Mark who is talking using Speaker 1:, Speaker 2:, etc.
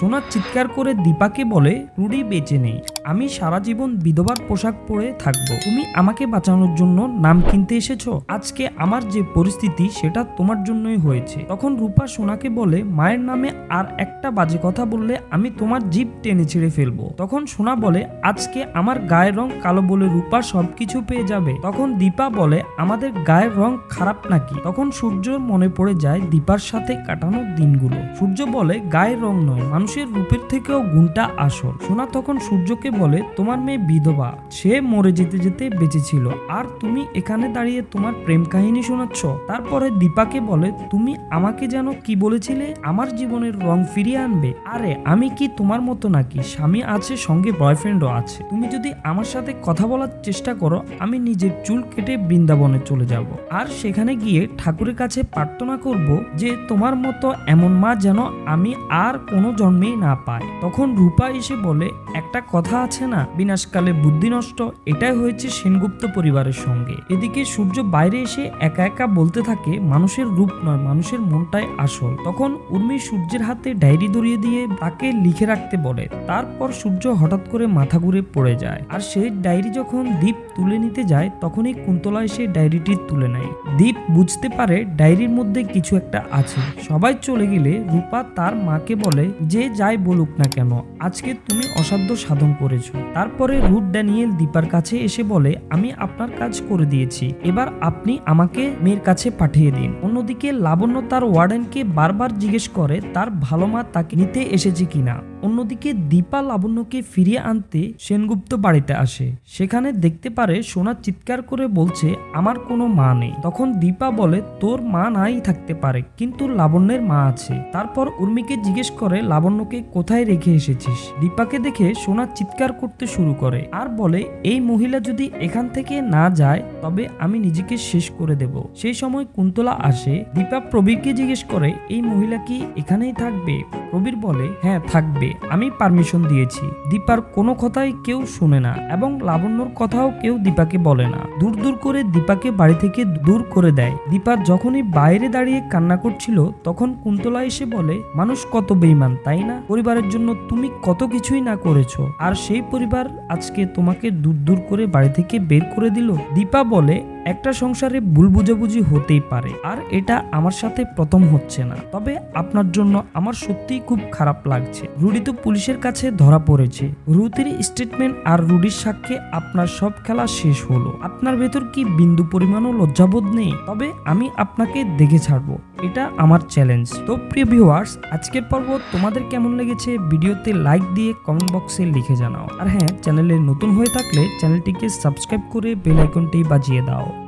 Speaker 1: সোনা চিৎকার করে দীপাকে বলে, রুডি, বেঁচে নেই। আমি সারা জীবন বিধবার পোশাক পরে থাকব। তুমি আমাকে বাঁচানোর জন্য নাম কিনতে এসেছ? আজকে আমার যে পরিস্থিতি, সেটা তোমার জন্যই হয়েছে। তখন রূপা সোনাকে বলে, মায়ের নামে আর একটা বাজে কথা বললে আমি তোমার জিপ টেনে ছিঁড়ে ফেলব। তখন সোনা বলে, আজকে আমার গায়ের রং কালো বলে রূপা সবকিছু পেয়ে যাবে। তখন দীপা বলে, আমাদের গায়ের রং খারাপ নাকি? তখন সূর্য মনে পড়ে যায় দীপার সাথে কাটানো দিনগুলো। সূর্য বলে, গায়ের রং নয় মানুষের রূপের থেকেও গুণটা আসল। সোনা তখন সূর্যকে বলে, তোমার মেয়ে বিধবা, সে মরে যেতে যেতে বেঁচে ছিল। আর তুমি এখানে দাঁড়িয়ে তোমার প্রেম কাহিনী শোনাচ্ছ? তারপরে দীপাকে বলে, তুমি আমাকে যেন কি বলেছিলে? আমার জীবনের রং ফিরিয়ে আনবে? আরে, আমি কি তোমার মতো নাকি? স্বামী আছে, সঙ্গে বয়ফ্রেন্ডও আছে। তুমি যদি আমার সাথে কথা বলার চেষ্টা করো, আমি নিজের চুল কেটে বৃন্দাবনে চলে যাব। আর সেখানে গিয়ে ঠাকুরের কাছে প্রার্থনা করব যে, তোমার মতো এমন মা যেন আমি আর কোনো জন্মেই না পাই তখন রূপা এসে বলে, একটা কথা আছে না, বিনাশকালে বুদ্ধি নষ্ট, এটাই হয়েছে সেনগুপ্ত পরিবারের সঙ্গে। এদিকে সূর্য বাইরে এসে একা একা বলতে থাকে, মানুষের রূপ নয়, মানুষের মনটাই আসল। তখন উর্মি সূর্যের হাতে ডায়েরি ধরিয়ে দিয়ে তাকে লিখে রাখতে বলে। তারপর সূর্য হঠাৎ করে মাথা ঘুরে পড়ে যায়। আর সেই ডায়েরি যখন দীপ তুলে নিতে যায়, তখনই কুন্তলা এসে ডায়েরিটি তুলে নেয়। দীপ বুঝতে পারে ডায়েরির মধ্যে কিছু একটা আছে। সবাই চলে গেলে রূপা তার মাকে বলে যে যাই বলুক না কেন, আজকে তুমি অসাধ্য সাধন করেছ। তারপরে রুট ড্যানিয়েল দীপার কাছে এসে বলে, আমি আপনার কাজ করে দিয়েছি, এবার আপনি আমাকে মেয়ের কাছে পাঠিয়ে দিন। অন্যদিকে লাবণ্য তার ওয়ার্ডেনকে বারবার জিজ্ঞেস করে, তার ভালো মা তাকে নিতে এসেছে কিনা? অন্যদিকে দীপা লাবণ্যকে ফিরিয়ে আনতে সেনগুপ্ত বাড়িতে আসে। সেখানে দেখতে পারে সোনা চিৎকার করে বলছে, আমার কোনো মা নেই। তখন দীপা বলে, তোর মা নাই থাকতে পারে, কিন্তু লাবণ্যের মা আছে। তারপর উর্মিকে জিজ্ঞেস করে লাবণ্যকে কোথায় রেখে এসেছিস? দীপাকে দেখে সোনা চিৎকার করতে শুরু করে আর বলে, এই মহিলা যদি এখান থেকে না যায়, তবে আমি নিজেকে শেষ করে দেব। সেই সময় কুন্তলা আসে। দীপা প্রবীরকে জিজ্ঞেস করে, এই মহিলা কি এখানেই থাকবে? প্রবীর বলে হ্যাঁ থাকবে। আমি পারমিশন দিয়েছি। দীপার কোনো কথাই কেউ শুনে না এবং লাবণ্যর কথাও কেউ দীপাকে বলে না। দূর দূর করে দীপাকে বাড়ি থেকে দূর করে দেয়। দীপা যখনই বাইরে দাঁড়িয়ে কান্না করছিল, তখন কুন্তলা এসে বলে, মানুষ কত বেইমান তাই না। পরিবারের জন্য তুমি কত কিছুই না করেছ। আর সেই পরিবার আজকে তোমাকে দূর দূর করে বাড়ি থেকে বের করে দিল। দীপা বলে একটা সংসারে ভুল বুঝাবুঝি হতেই পারে, আর এটা আমার সাথে প্রথম হচ্ছে না। তবে আপনার জন্য আমার সত্যিই খুব খারাপ লাগছে। রুডি তো পুলিশের কাছে ধরা পড়েছে। রুতির স্টেটমেন্ট আর রুডির সাক্ষ্যে আপনার সব খেলা শেষ হলো। আপনার ভেতর কি বিন্দু পরিমাণও লজ্জাবোধ নেই? তবে আমি আপনাকে দেখে ছাড়বো। এটা আমার চ্যালেঞ্জ তো প্রিয় ভিউয়ার্স আজকের পর্ব তোমাদের কেমন লেগেছে? ভিডিওতে লাইক দিয়ে কমেন্ট বক্সে লিখে জানাও। আর হ্যাঁ চ্যানেলে নতুন হয়ে থাকলে চ্যানেলটিকে সাবস্ক্রাইব করে বেল আইকনটি বাজিয়ে দাও।